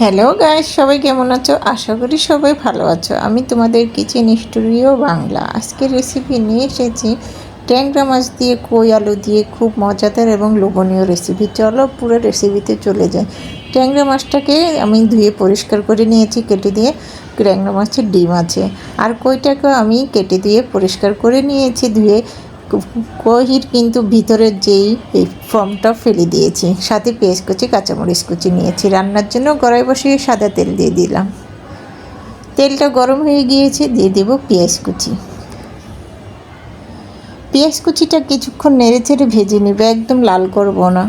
Hello guys সবাই কেমন আছো? আশা করি সবাই ভালো আছো। আমি তোমাদের কিচেন স্টুডিও বাংলা। আজকের রেসিপি নিয়ে এসেছি। ট্যাংরা মাছ দিয়ে, কই আলু দিয়ে, খুব মজাদার এবং লোভনীয় রেসিপি চলো পুরো রেসিপিতে চলে যাই। ট্যাংরা মাছটাকে আমি ধুয়ে পরিষ্কার করে নিয়েছি, কেটে দিয়ে ট্যাংরা মাছের ডিম আছে। আর কইটাকেও আমি কেটে দিয়ে পরিষ্কার করে নিয়েছি, ধুয়ে কহির কিন্তু ভিতরের যেই এই ফর্মটা ফেলে দিয়েছি সাথে পেঁয়াজ কুচি কাঁচামরিচ কুচি নিয়েছি রান্নার জন্য কড়াই বসিয়ে সাদা তেল দিয়ে দিলাম তেলটা গরম হয়ে গিয়েছে দিয়ে দেব পেঁয়াজ কুচি পেঁয়াজ কুচিটা কিছুক্ষণ নেড়ে চেড়ে ভেজে নেবে একদম লাল করব না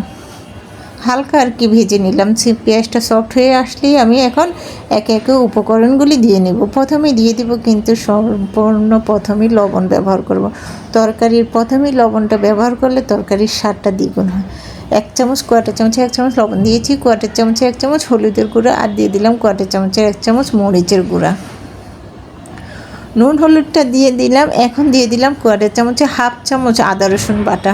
হালকা আর কি ভেজে নিলাম। পেঁয়াজটা সফট হয়ে আসলেই আমি এখন একে একে উপকরণগুলি দিয়ে নেব। প্রথমে দিয়ে দিব কিন্তু সম্পূর্ণ প্রথমেই লবণ ব্যবহার করব। তরকারির প্রথমেই লবণটা ব্যবহার করলে তরকারির স্বাদটা দ্বিগুণ হয়। এক চামচ কোয়াটার চামচে, এক চামচ লবণ দিয়েছি। কোয়াটার চামচে এক চামচ হলুদের গুঁড়া আর দিয়ে দিলাম কোয়াটার চামচের এক চামচ মরিচের গুঁড়া। নুন, হলুদটা দিয়ে দিলাম। এখন দিয়ে দিলাম কোয়াটার চামচে হাফ চামচ আদা রসুন বাটা।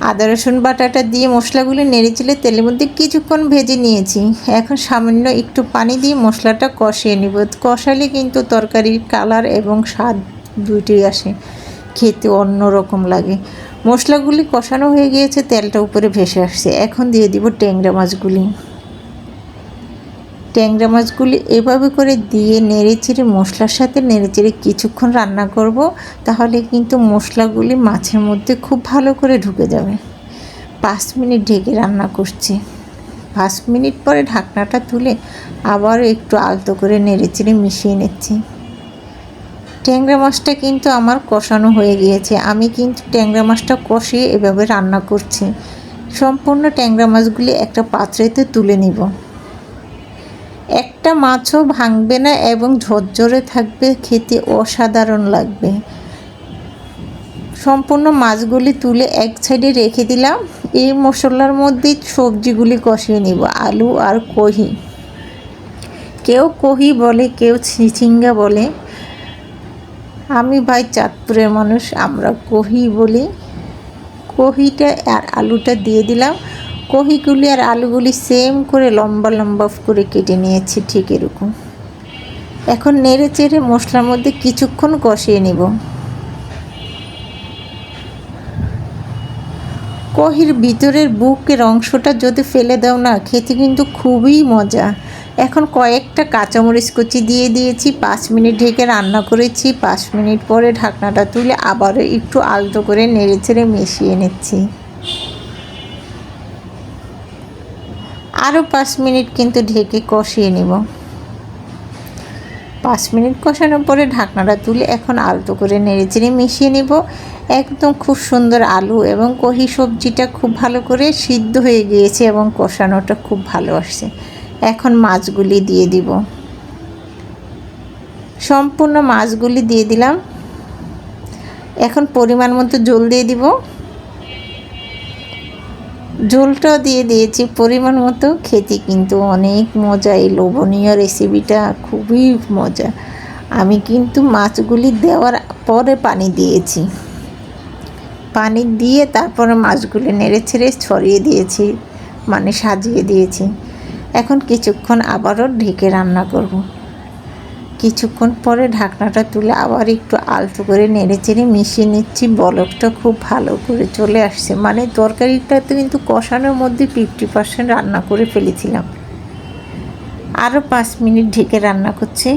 আদা, রসুন, বাটাটা দিয়ে মশলাগুলো নেড়েছিলে তেলের মধ্যে কিছুক্ষণ ভেজে নিয়েছি। এখন সামান্য একটু পানি দিয়ে মশলাটা কষিয়ে নেব। কষালে কিন্তু তরকারির কালার এবং স্বাদ দুইটি আসে। খেতে অন্য রকম লাগে। মশলাগুলি কষানো হয়ে গিয়েছে, তেলটা উপরে ভেসে আসছে। এখন দিয়ে দিব ট্যাংরা মাছগুলি। ট্যাংরা মাছগুলি এভাবে করে দিয়ে নেড়ে চেড়ে মশলার সাথে নেড়ে চেড়ে কিছুক্ষণ রান্না করব, তাহলে কিন্তু মশলাগুলি মাছের মধ্যে খুব ভালো করে ঢুকে যাবে। পাঁচ মিনিট ঢেকে রান্না করছি। পাঁচ মিনিট পরে ঢাকনাটা তুলে আবার একটু আলতো করে নেড়ে চেড়ে মিশিয়ে নিচ্ছি। ট্যাংরা মাছটা কিন্তু আমার কষানো হয়ে গিয়েছে। আমি কিন্তু ট্যাংরা মাছটা কষিয়ে এভাবে রান্না করছি। সম্পূর্ণ ট্যাংরা মাছগুলি একটা পাত্রেতে তুলে নিব। একটা মাছও ভাঙবে না এবং ঝরঝরে থাকবে, খেতে অসাধারণ লাগবে। সম্পূর্ণ মাছগুলি তুলে এক সাইডে রেখে দিলাম। এই মশলার মধ্যে সবজিগুলি কষিয়ে নিব, আলু আর কহি। কেউ কহি বলে, কেউ ছিচিঙ্গা বলে। আমি ভাই চাঁদপুরের মানুষ, আমরা কহি বলি। কহিটা আর আলুটা দিয়ে দিলাম। কহিগুলি আর আলুগুলি সেম করে লম্বা লম্বা করে কেটে নিয়েছি, ঠিক এরকম। এখন নেড়ে চেড়ে মশলার মধ্যে কিছুক্ষণ কষিয়ে নিব। কহির ভিতরের বুকের অংশটা যদি ফেলে দাও না, খেতে কিন্তু খুবই মজা। এখন কয়েকটা কাঁচামরিচ কুচি দিয়ে দিয়েছি, পাঁচ মিনিট ঢেকে রান্না করেছি, পাঁচ মিনিট পরে ঢাকনাটা তুলে আবারও একটু আলতো করে নেড়ে চেড়ে মিশিয়ে নিচ্ছি। আরও পাঁচ মিনিট কিন্তু ঢেকে কষিয়ে নেব। পাঁচ মিনিট কষানোর পরে ঢাকনাটা তুলে এখন আলতো করে নেড়ে চেড়ে মিশিয়ে নেব। একদম খুব সুন্দর আলু এবং কহি সবজিটা খুব ভালো করে সিদ্ধ হয়ে গিয়েছে এবং কষানোটা খুব ভালো আসছে। এখন মাছগুলি দিয়ে দিব। সম্পূর্ণ মাছগুলি দিয়ে দিলাম। এখন পরিমাণ মতো জল দিয়ে দিব। ঝোলটাও দিয়ে দিয়েছি পরিমাণ মতো খেতে, কিন্তু অনেক মজা। এই লোভনীয় রেসিপিটা খুবই মজা। আমি কিন্তু মাছগুলি দেওয়ার পরে পানি দিয়েছি। পানি দিয়ে তারপরে মাছগুলি নেড়ে ছেড়ে ছড়িয়ে দিয়েছি মানে সাজিয়ে দিয়েছি। এখন কিছুক্ষণ আবারও ঢেকে রান্না করব। কিছুক্ষণ পরে ঢাকনাটা তুলে আবার একটু আলতো করে নেড়ে চেড়ে মিশিয়ে নিচ্ছি। বলকটা খুব ভালো করে চলে আসছে। মানে তরকারিটা তো কিন্তু কষানোর মধ্যে ফিফটি পার্সেন্ট রান্না করে ফেলেছিলাম। আরও পাঁচ মিনিট ঢেকে রান্না করছে।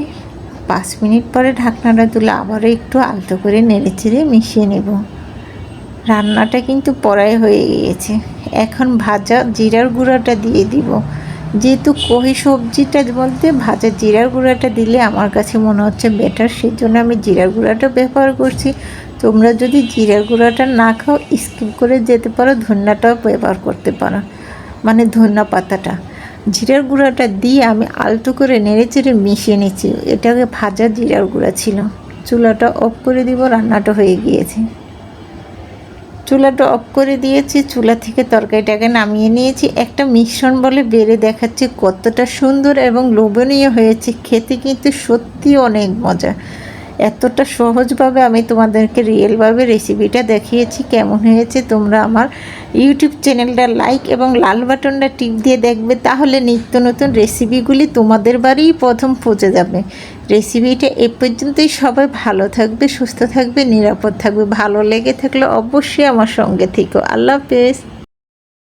পাঁচ মিনিট পরে ঢাকনাটা তুলে আবারও একটু আলতো করে নেড়ে চেড়ে মিশিয়ে নেব। রান্নাটা কিন্তু পড়াই হয়ে গিয়েছে। এখন ভাজা জিরার গুঁড়াটা দিয়ে দিব। যেহেতু কহি সবজিটা বলতে ভাজা জিরার গুঁড়াটা দিলে আমার কাছে মনে হচ্ছে বেটার সেই জন্য আমি জিরার গুঁড়াটা ব্যবহার করছি। তোমরা যদি জিরার গুঁড়াটা না খাও স্কিপ করে যেতে পারো, ধন্যাটাও ব্যবহার করতে পারো। মানে ধন্যা পাতাটা। জিরার গুঁড়াটা দিয়ে আমি আলতো করে নেড়ে চেড়ে মিশিয়ে নিচ্ছি। এটাকে ভাজা জিরার গুঁড়া ছিল। চুলাটা অফ করে দিব, রান্নাটা হয়ে গিয়েছে। চুলাটা অফ করে দিয়েছি, চুলা থেকে তরকারিটাকে নামিয়ে নিয়েছি। একটা মিশ্রণ বলে বেড়ে দেখাচ্ছে কতটা সুন্দর এবং লোভনীয় হয়েছে। খেতে কিন্তু সত্যি অনেক মজা। এতটা সহজভাবে আমি তোমাদেরকে রিয়েলভাবে রেসিপিটা দেখিয়েছি, কেমন হয়েছে তোমরা আমার ইউটিউব চ্যানেলটা লাইক এবং লাল বাটনটা টিপ দিয়ে দেখবে, তাহলে নিত্য নতুন রেসিপিগুলি তোমাদের বাড়িই প্রথম পৌঁছে যাবে। রেসিপিটা এ পর্যন্তই, সবাই ভালো থাকবে, সুস্থ থাকবে, নিরাপদ থাকবে, ভালো লেগে থাকলে অবশ্যই আমার সঙ্গে থেকো। আল্লাহ হাফেজ।